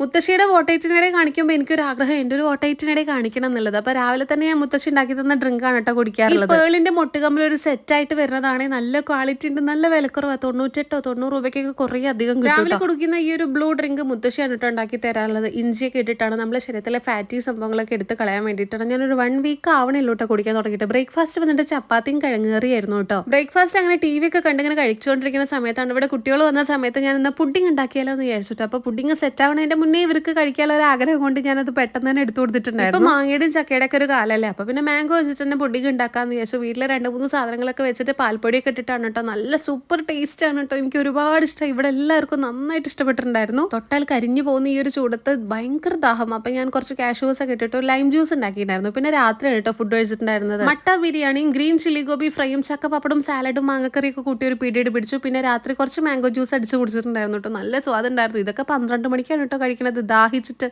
മുത്തശ്ശിയുടെ വോട്ടേറ്റിനിടെ കാണിക്കുമ്പോൾ എനിക്കൊരു ആഗ്രഹം എന്റെ ഒരു വോട്ടേറ്റിനിടെ കാണിക്കണം എന്നുള്ളത്. അപ്പോൾ രാവിലെ തന്നെ ഞാൻ മുത്തശ്ശി ഉണ്ടാക്കി തന്ന ഡ്രിങ്ക് ആണ് കേട്ടോ കുടിക്കാറുള്ളത്. പേളിന്റെ മുട്ടുകമ്പിൽ ഒരു സെറ്റായിട്ട് വരുന്നതാണ് നല്ല ക്വാളിറ്റി ഉണ്ട് നല്ല വിലക്കുറവ്. തൊണ്ണൂറ്റെട്ടോ തൊണ്ണൂറ് രൂപയ്ക്കൊക്കെ കുറേ അധികം രാവിലെ കുടിക്കുന്ന ഈ ഒരു ബ്ലൂ ഡ്രിങ്ക് മുത്തശ്ശിയാണ് കേട്ടോ ഉണ്ടാക്കി തരാറുള്ളത്. ഇഞ്ചിയൊക്കെ ഇട്ടിട്ടാണ് നമ്മുടെ ശരീരത്തിലെ ഫാറ്റി സംഭവങ്ങളൊക്കെ എടുത്ത് കളയാൻ വേണ്ടിയിട്ടാണ്. ഞാനൊരു വൺ വീക്ക് ആവണല്ലോ കേട്ടോ കുടിക്കാൻ തുടങ്ങിയിട്ട്. ബ്രേക്ക്ഫാസ്റ്റ് വന്നിട്ട് ചപ്പാത്തിയും കിഴങ്ങേറിയായിരുന്നു കേട്ടോ. ബ്രേക്ക്ഫാസ്റ്റ് അങ്ങനെ ടി വി ഒക്കെ കണ്ടിങ്ങനെ കഴിച്ചുകൊണ്ടിരിക്കുന്ന സമയത്താണ്. ഇവിടെ കുട്ടികൾ വന്ന സമയത്ത് ഞാൻ ഇന്ന് പുഡിംഗ് ഉണ്ടാക്കിയാലോ എന്ന് വിചാരിച്ചിട്ടോ. അപ്പോൾ പുഡിംഗ് സെറ്റ് ആവണതിന്റെ മുന്നേ ഇവർക്ക് കഴിക്കാനുള്ള ഒരു ആഗ്രഹം കൊണ്ട് ഞാനത് പെട്ടെന്ന് തന്നെ എടുത്തു കൊടുത്തിട്ടുണ്ടായിരുന്നു. ഇപ്പൊ മാങ്ങയുടെയും ചക്കയുടെ ഒക്കെ ഒരു കാലല്ലേ? അപ്പൊ പിന്നെ മാംഗോ വെച്ചിട്ട് തന്നെ പുഡിംഗ് ഉണ്ടാക്കാന്ന് വിചാരിച്ചു. വീട്ടിലെ രണ്ട് മൂന്ന് സാധനങ്ങളൊക്കെ വെച്ചിട്ട് പാൽപ്പൊടിയൊക്കെ ഇട്ടിട്ടാണ് കേട്ടോ. നല്ല സൂപ്പർ ടേസ്റ്റ് ആണ് കേട്ടോ. എനിക്ക് ഒരുപാട് ഇഷ്ടം. ഇവിടെ എല്ലാവർക്കും നന്നായിട്ട് ഇഷ്ടപ്പെട്ടിട്ടുണ്ടായിരുന്നു. തൊട്ടാൽ കരിഞ്ഞു പോകുന്ന ഈ ഒരു ചൂടത്ത് ഭയങ്കര ദാഹം. അപ്പൊ ഞാൻ കുറച്ച് കാഷ്യൂസ് ഒക്കെ ഇട്ടിട്ട് ലൈം ജ്യൂസ് ഉണ്ടാക്കിയിട്ടുണ്ടായിരുന്നു. പിന്നെ രാത്രിയാണ് കേട്ടോ ഫുഡ് കഴിച്ചിട്ടുണ്ടായിരുന്നത്. മട്ട ബിരിയാണിയും ഗ്രീൻ ചില്ലി ഗോബി ഫ്രൈയും ചക്ക പപ്പടും സാലഡും മാങ്ങക്കറിയൊക്കെ കൂട്ടി ഒരു പീരീഡ് പിടിച്ചു. പിന്നെ രാത്രി കുറച്ച് മാംഗോ ജ്യൂസ് അടിച്ച് കുടിച്ചിട്ടുണ്ടായിരുന്നു കേട്ടോ. നല്ല സ്വാദുണ്ടായിരുന്നു ഇതൊക്കെ പന്ത്രണ്ട് മണിക്കാണ് കേട്ടോ കഴിക്കണത് ദാഹിച്ചിട്ട്